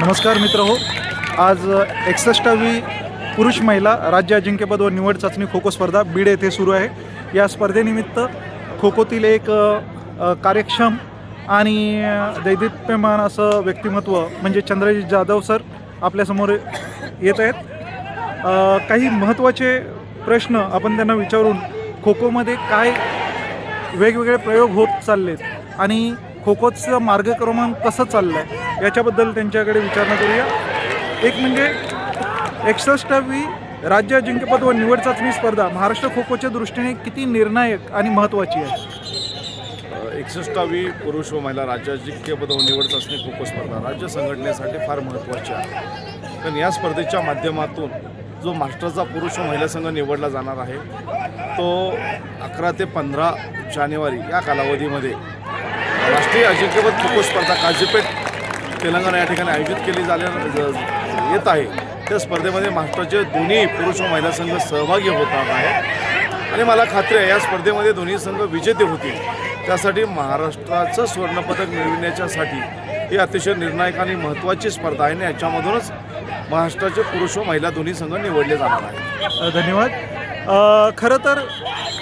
नमस्कार मित्र हो आज एकसष्टावी पुरुष महिला राज्य अजिंक्यपद व निवड चाचणी खो खो स्पर्धा बीड येथे सुरू आहे. या स्पर्धेनिमित्त खो खोतील एक कार्यक्षम आणि दैदित्यमान दैदिप्यमान असं व्यक्तिमत्व म्हणजे चंद्रजीत जाधव सर आपल्यासमोर येत आहेत. काही महत्त्वाचे प्रश्न आपण त्यांना विचारून खो खोमध्ये काय वेगवेगळे प्रयोग होत चाललेत आणि खो खोचं मार्गक्रमण कसं चाललं आहे याच्याबद्दल त्यांच्याकडे विचारणा करूया. एक म्हणजे एकसष्टावी राज्य अजिंक्यपद व निवड चाचणी स्पर्धा महाराष्ट्र खो खोच्या दृष्टीने किती निर्णायक आणि महत्त्वाची आहे? एकसष्टावी पुरुष व महिला राज्य अजिंक्यपद व निवड चाचणी खो खो स्पर्धा राज्य संघटनेसाठी फार महत्त्वाची आहे. कारण या स्पर्धेच्या माध्यमातून जो महाराष्ट्राचा पुरुष व महिला संघ निवडला जाणार आहे तो अकरा ते पंधरा जानेवारी या कालावधीमध्ये राष्ट्रीय अजिंक्यपद खो खो स्पर्धा काझीपेठ तेलंगणा या ठिकाणी आयोजित केली झाल्या ज- येत आहे. त्या स्पर्धेमध्ये महाराष्ट्राचे दोन्ही पुरुष व महिला संघ सहभागी होतात आहे. आणि मला खात्री आहे या स्पर्धेमध्ये दोन्ही संघ विजेते होतील. त्यासाठी महाराष्ट्राचं सुवर्णपदक मिळविण्याच्यासाठी ही अतिशय निर्णायक आणि महत्त्वाची स्पर्धा आहे आणि याच्यामधूनच महाराष्ट्राचे पुरुष व महिला दोन्ही संघ निवडले जाणार आहेत. धन्यवाद. खरं तर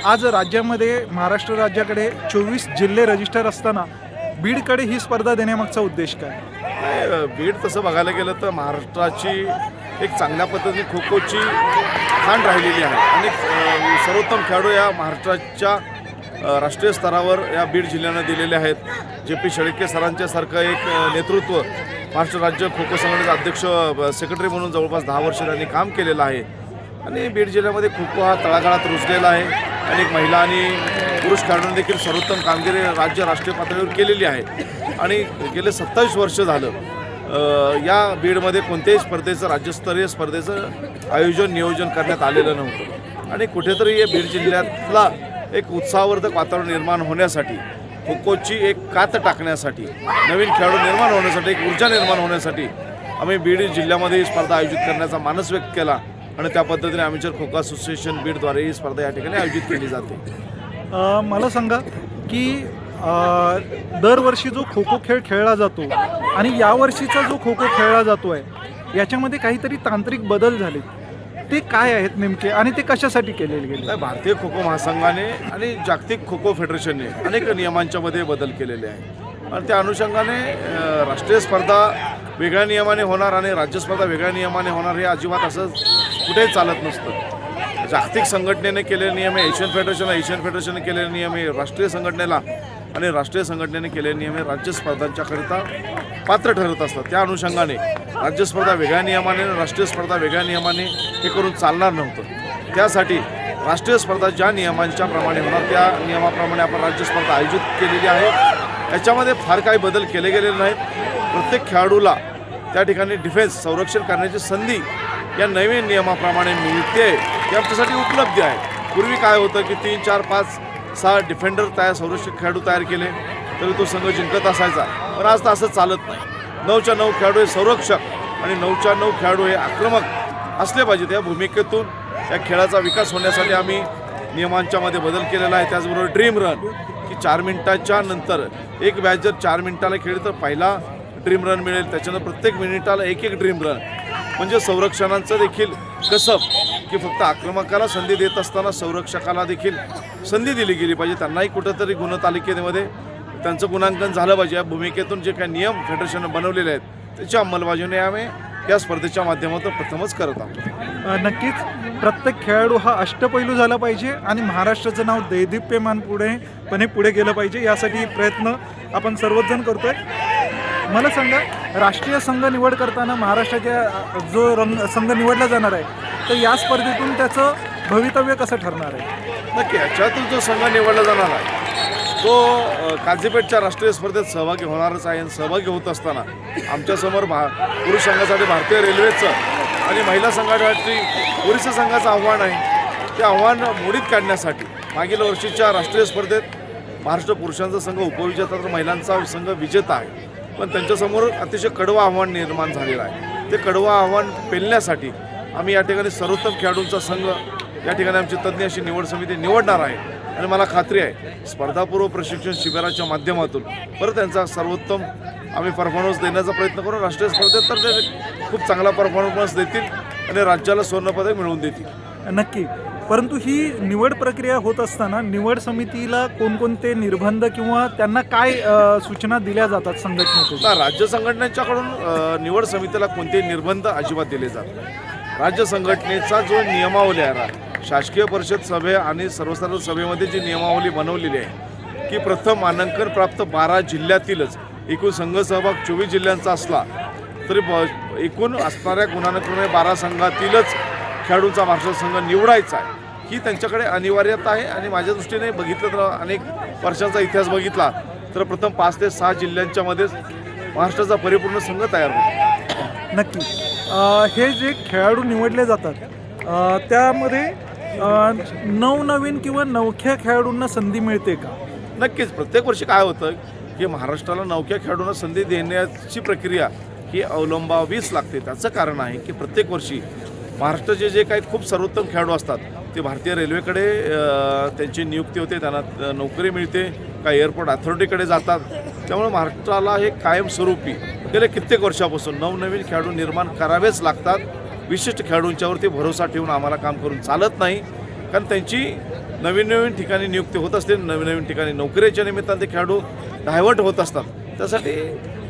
आज राज्यामध्ये महाराष्ट्र राज्याकडे चोवीस जिल्हे रजिस्टर असताना बीडकडे ही स्पर्धा देण्यामागचा उद्देश काय, बीड तसं बघायला गेलं तर महाराष्ट्राची एक चांगल्या पद्धतीने खो खोची खाण राहिलेली आहे. आणि सर्वोत्तम खेळाडू या महाराष्ट्राच्या राष्ट्रीय स्तरावर या बीड जिल्ह्यानं दिलेले आहेत. जे पी शेळके सरांच्या सारखं एक नेतृत्व महाराष्ट्र राज्य खो खो संघटनेचे अध्यक्ष सेक्रेटरी म्हणून जवळपास दहा वर्ष त्यांनी काम केलेलं आहे. आणि बीड जिल्ह्यामध्ये खो खो हा तळागाळात रुजलेला आहे. अनेक महिला आणि पुरुष खेळाडूंनी देखील सर्वोत्तम कामगिरी राज्य राष्ट्रीय पातळीवर केलेली आहे. आणि गेले सत्तावीस वर्ष झालं या बीडमध्ये कोणत्याही स्पर्धेचं राज्यस्तरीय स्पर्धेचं आयोजन नियोजन करण्यात आलेलं नव्हतं. आणि कुठेतरी या बीड जिल्ह्यातला एक उत्साहवर्धक वातावरण निर्माण होण्यासाठी खो खोची एक कात टाकण्यासाठी नवीन खेळाडू निर्माण होण्यासाठी एक ऊर्जा निर्माण होण्यासाठी आम्ही बीड जिल्ह्यामध्ये ही स्पर्धा आयोजित करण्याचा मानस व्यक्त केला. आणि त्या पद्धतीने आमच्या खो खो असोसिएशन बीडद्वारे ही स्पर्धा या ठिकाणी आयोजित केली जाते. मला सांगा की दरवर्षी जो खो खो खेळ खेळला जातो आणि यावर्षीचा जो खो खो खेळला जातो आहे याच्यामध्ये काहीतरी तांत्रिक बदल झाले ते काय आहेत नेमके आणि ते कशासाठी केलेले गेले? भारतीय खो खो महासंघाने आणि जागतिक खो खो फेडरेशनने अनेक नियमांच्या मध्ये बदल केलेले आहे आणि त्या अनुषंगाने राष्ट्रीय स्पर्धा वेगळ्या नियमाने होणार आणि राज्य स्पर्धा वेगळ्या नियमाने होणार हे अजिबात असं कुठेही चालत नसतं. म्हणजे जागतिक संघटनेने केलेले नियम आहे एशियन फेडरेशन एशियन फेडरेशनने केलेले नियम आहे राष्ट्रीय संघटनेला आणि राष्ट्रीय संघटनेने केलेले नियम हे राज्य स्पर्धांच्याकरिता पात्र ठरत असतात. त्या अनुषंगाने राज्य स्पर्धा वेगळ्या नियमाने आणि राष्ट्रीय स्पर्धा वेगळ्या नियमाने हे करून चालणार नव्हतं. त्यासाठी राष्ट्रीय स्पर्धा ज्या नियमांच्या प्रमाणे होणार त्या नियमाप्रमाणे आपण राज्य स्पर्धा आयोजित केलेली आहे. याच्यामध्ये फार काही बदल केले गेलेले नाहीत. प्रत्येक खेळाडूला त्या ठिकाणी डिफेन्स संरक्षण करण्याची संधी या नवीन नियमाप्रमाणे मिळते. ही आमच्यासाठी उपलब्ध आहे. पूर्वी काय होतं की तीन चार पाच सहा डिफेंडर तयार संरक्षक खेळाडू तयार केले तरी तो संघ जिंकत असायचा. पण आज तर असं चालत नाही. नऊच्या नऊ खेळाडू हे संरक्षक आणि नऊच्या नऊ खेळाडू हे आक्रमक असले पाहिजेत. या भूमिकेतून या खेळाचा विकास होण्यासाठी आम्ही नियमांच्या मध्ये बदल केलेला आहे. त्याचबरोबर ड्रीम रन की चार मिनिटाच्या नंतर एक बॅच जर चार मिनिटाला खेळली तर पहिला ड्रीम रन मिळेल. त्याच्यानंतर प्रत्येक मिनिटाला एक एक ड्रीम रन म्हणजे संरक्षणांचं देखील कसब की फक्त आक्रमकाला संधी देत असताना संरक्षकाला देखील संधी दिली गेली पाहिजे. त्यांनाही कुठंतरी गुणतालिकेमध्ये त्यांचं गुणांकन झालं पाहिजे. या भूमिकेतून जे काही नियम फेडरेशननं बनवलेले आहेत त्याच्या अंमलबजावणी आम्ही या स्पर्धेच्या माध्यमातून प्रथमच करत आहोत. नक्कीच. प्रत्येक खेळाडू हा अष्टपैलू झाला पाहिजे आणि महाराष्ट्राचं नाव दैदिप्यमान पुढे पणे पुढे गेलं पाहिजे यासाठी प्रयत्न आपण सर्वच जण करतोय. मला सांगा राष्ट्रीय संघ निवड करताना महाराष्ट्राच्या जो रंग संघ निवडला जाणार आहे तर या स्पर्धेतून त्याचं भवितव्य कसं ठरणार आहे? नक्की याच्यातून जो संघ निवडला जाणार आहे तो काझीपेठच्या राष्ट्रीय स्पर्धेत सहभागी होणारच आहे आणि सहभागी होत असताना आमच्यासमोर भा पुरुष संघासाठी भारतीय रेल्वेचं आणि महिला संघासाठी पुरुष संघाचं आव्हान आहे. ते आव्हान मोडीत काढण्यासाठी मागील वर्षीच्या राष्ट्रीय स्पर्धेत महाराष्ट्र पुरुषांचा संघ उपविजेता तर महिलांचा संघ विजेता आहे. पण त्यांच्यासमोर अतिशय कडवं आव्हान निर्माण झालेलं आहे. ते कडवं आव्हान पेलण्यासाठी आम्ही या ठिकाणी सर्वोत्तम खेळाडूंचा संघ या ठिकाणी आमची तज्ज्ञ अशी निवड समिती निवडणार आहे. आणि मला खात्री आहे स्पर्धापूर्व प्रशिक्षण शिबिराच्या माध्यमातून परत त्यांचा सर्वोत्तम आम्ही परफॉर्मन्स देण्याचा प्रयत्न करू. राष्ट्रीय स्पर्धेत तर ते खूप चांगला परफॉर्मन्स देतील आणि राज्याला सुवर्णपदक मिळवून देतील. नक्की. परंतु ही निवड प्रक्रिया होत असताना निवड समितीला कोणकोणते निर्बंध किंवा त्यांना काय सूचना दिल्या जातात संघटनेतून राज्य संघटनेच्याकडून निवड समितीला कोणतेही निर्बंध अजिबात दिले जात राज्य संघटनेचा जो नियमावली आहे शासकीय परिषद सभे आणि सर्वसाधारण सभेमध्ये जी नियमावली बनवलेली आहे की प्रथम मानांकन प्राप्त बारा जिल्ह्यातीलच. एकूण संघ सहभाग चोवीस जिल्ह्यांचा असला तरी ब एकूण असणाऱ्या गुणानुक्रमे बारा संघातीलच खेळाडूंचा महाराष्ट्र संघ निवडायचा आहे. ही त्यांच्याकडे अनिवार्यता आहे आणि माझ्या दृष्टीने बघितलं तर अनेक वर्षांचा इतिहास बघितला तर प्रथम पाच ते सहा जिल्ह्यांच्या मध्येच महाराष्ट्राचा परिपूर्ण संघ तयार होतो. नक्की. हे जे खेळाडू निवडले जातात त्यामध्ये नवनवीन किंवा नवख्या खेळाडूंना संधी मिळते का? नक्कीच. प्रत्येक वर्षी काय होतं की महाराष्ट्राला नौक्या खेळाडूंना संधी देण्याची प्रक्रिया ही अवलंबावीच लागते. त्याचं कारण आहे की प्रत्येक वर्षी महाराष्ट्राचे जे काही खूप सर्वोत्तम खेळाडू असतात ते भारतीय रेल्वेकडे त्यांची नियुक्ती होते त्यांना नोकरी मिळते काही एअरपोर्ट अथॉरिटीकडे जातात. त्यामुळे महाराष्ट्राला हे कायमस्वरूपी गेल्या कित्येक वर्षापासून नवनवीन खेळाडू निर्माण करावेच लागतात. विशिष्ट खेळाडूंच्यावरती भरोसा ठेवून आम्हाला काम करून चालत नाही. कारण त्यांची नवीन नवीन ठिकाणी नियुक्ती होत असते नवीन नवीन ठिकाणी नोकरीच्या निमित्तानं ते खेळाडू डायव्हर्ट होत असतात. त्यासाठी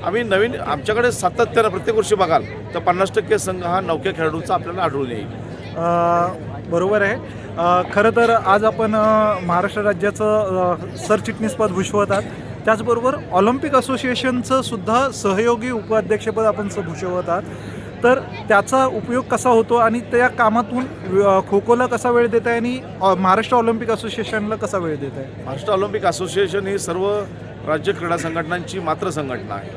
आम्ही नवीन आमच्याकडे सातत्यानं प्रत्येक वर्षी बघाल तर पन्नास टक्के संघ हा नौक्या खेळाडूंचा आपल्याला आढळून येईल. बरोबर आहे. खरं तर आज आपण महाराष्ट्र राज्याचं सरचिटणीसपद भूषवत आहात त्याचबरोबर ऑलिम्पिक असोसिएशनचं सुद्धा सहयोगी उपाध्यक्षपद आपण भूषवत आहात तर त्याचा उपयोग कसा होतो आणि त्या कामातून खो खोला कसा वेळ देत आहे आणि महाराष्ट्र ऑलिम्पिक असोसिएशनला कसा वेळ देत आहे? महाराष्ट्र ऑलिम्पिक असोसिएशन ही सर्व राज्य क्रीडा संघटनांची मात्र संघटना आहे.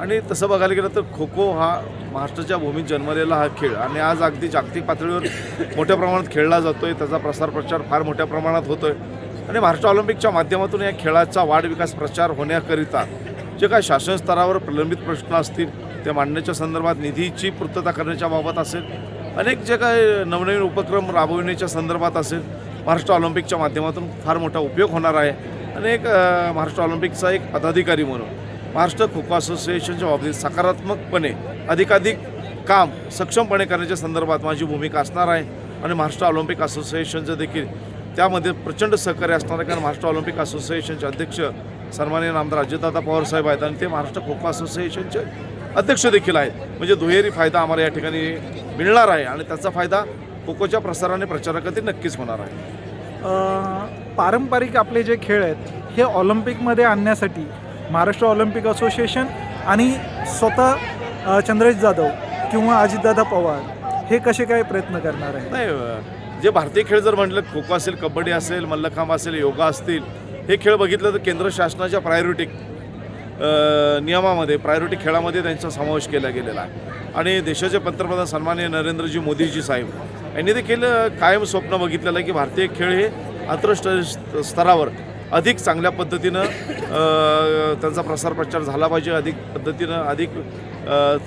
आणि तसं बघायला गेलं तर खो खो हा महाराष्ट्राच्या भूमीत जन्मलेला हा खेळ आणि आज अगदी जागतिक पातळीवर मोठ्या प्रमाणात खेळला जातोय. त्याचा प्रसार प्रचार फार मोठ्या प्रमाणात होतोय. आणि महाराष्ट्र ऑलिम्पिकच्या माध्यमातून या खेळाचा वाढ विकास प्रचार होण्याकरिता जे काय शासन स्तरावर प्रलंबित प्रश्न असतील ते मांडण्याच्या संदर्भात निधीची पूर्तता करण्याच्या बाबत असेल अनेक जे काय नवनवीन उपक्रम राबविण्याच्या संदर्भात असेल महाराष्ट्र ऑलिम्पिकच्या माध्यमातून फार मोठा उपयोग होणार आहे. आणि एक महाराष्ट्र ऑलिम्पिकचा एक पदाधिकारी म्हणून महाराष्ट्र खो खो असोसिएशनच्या बाबतीत सकारात्मकपणे अधिकाधिक काम सक्षमपणे करण्याच्या संदर्भात माझी भूमिका असणार आहे. आणि महाराष्ट्र ऑलिम्पिक असोसिएशनचं देखील त्यामध्ये प्रचंड सहकार्य असणार आहे. कारण महाराष्ट्र ऑलिम्पिक असोसिएशनचे अध्यक्ष सन्मान्य आमदार अजितदादा पवार साहेब आहेत. आणि ते महाराष्ट्र खो खो असोसिएशनचे अध्यक्ष देखील आहेत. म्हणजे दुहेरी फायदा आम्हाला या ठिकाणी मिळणार आहे. आणि त्याचा फायदा खो खोच्या प्रसाराने प्रचाराकरती नक्कीच होणार आहे. पारंपरिक आपले जे खेळ आहेत हे ऑलिम्पिकमध्ये आणण्यासाठी महाराष्ट्र ऑलिम्पिक असोसिएशन आणि स्वतः चंद्रेश जाधव किंवा अजितदादा पवार हे कसे काय प्रयत्न करणार आहे नाही जे भारतीय खेळ जर म्हटलं खो खो असेल कबड्डी असेल मल्लखांब असेल योगा असतील हे खेळ बघितलं तर केंद्र शासनाच्या प्रायोरिटी नियमामध्ये प्रायोरिटी खेळामध्ये त्यांचा समावेश केला गेलेला आहे. आणि देशाचे पंतप्रधान सन्माननीय नरेंद्रजी मोदीजी साहेब यांनी देखील कायम स्वप्न बघितलेलं आहे की भारतीय खेळ हे आंतरराष्ट्रीय स्त- स्तरावर अधिक चांगल्या पद्धतीनं त्यांचा प्रसार प्रचार झाला पाहिजे. अधिक पद्धतीनं अधिक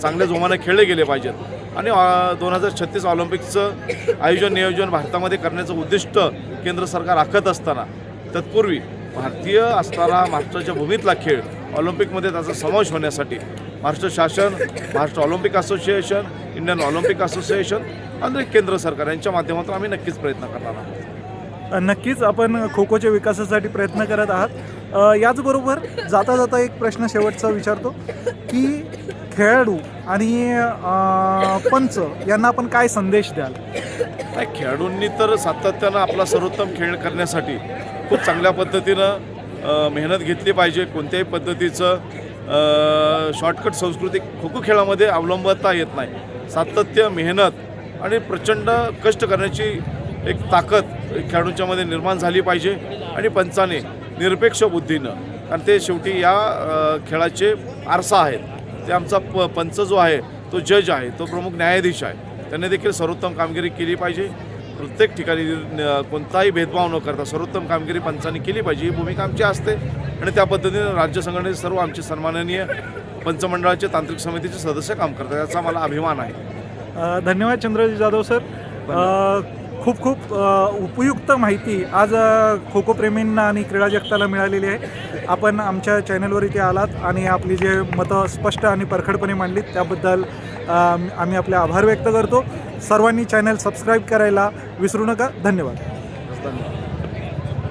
चांगल्या जोमाने खेळले गेले पाहिजेत. आणि दोन हजार छत्तीस ऑलिम्पिकचं आयोजन नियोजन भारतामध्ये करण्याचं उद्दिष्ट केंद्र सरकार आखत असताना तत्पूर्वी भारतीय असणारा महाराष्ट्राच्या भूमीतला खेळ ऑलिम्पिकमध्ये त्याचा समावेश होण्यासाठी महाराष्ट्र शासन Maharashtra Olympic Association Indian Olympic Association आणि केंद्र सरकार यांच्या माध्यमातून आम्ही नक्कीच प्रयत्न करणार आहोत. नक्कीच आपण खो खोच्या विकासासाठी प्रयत्न करत आहात. याचबरोबर जाता जाता एक प्रश्न शेवटचा विचारतो की खेळाडू आणि पंच यांना आपण काय संदेश द्याल? नाही खेळाडूंनी तर सातत्यानं आपला सर्वोत्तम खेळ करण्यासाठी खूप चांगल्या पद्धतीनं मेहनत घेतली पाहिजे. कोणत्याही पद्धतीचं शॉर्टकट संस्कृती खो खो खेळामध्ये अवलंबता येत नाही. सातत्य मेहनत आणि प्रचंड कष्ट करण्याची एक ताकद खेळाडूंच्यामध्ये निर्माण झाली पाहिजे आणि पंचाने निरपेक्ष बुद्धीनं कारण ते शेवटी या खेळाचे आरसा आहेत. ते आमचा प पंच जो आहे तो जज आहे तो प्रमुख न्यायाधीश आहे. त्यांनी देखील सर्वोत्तम कामगिरी केली पाहिजे. प्रत्येक ठिकाणी कोणताही भेदभाव न करता सर्वोत्तम कामगिरी पंचांनी केली पाहिजे. ही भूमिका आमची असते आणि त्या पद्धतीने राज्य संघटनेचे सर्व आमचे सन्माननीय पंचमंडळाचे तांत्रिक समितीचे सदस्य काम करतात याचा मला अभिमान आहे. धन्यवाद चंद्रजित जाधव सर. खूप खूप उपयुक्त माहिती आज खो खो प्रेमींना आणि क्रीडा जगताला मिळालेली आहे. आपण आमच्या चॅनलवर इथे आलात आणि आपली जे मतं स्पष्ट आणि परखडपणे मांडलीत त्याबद्दल आम्ही आपले आभार व्यक्त करतो. सर्वांनी चॅनल सबस्क्राईब करायला विसरू नका. धन्यवाद. धन्यवाद.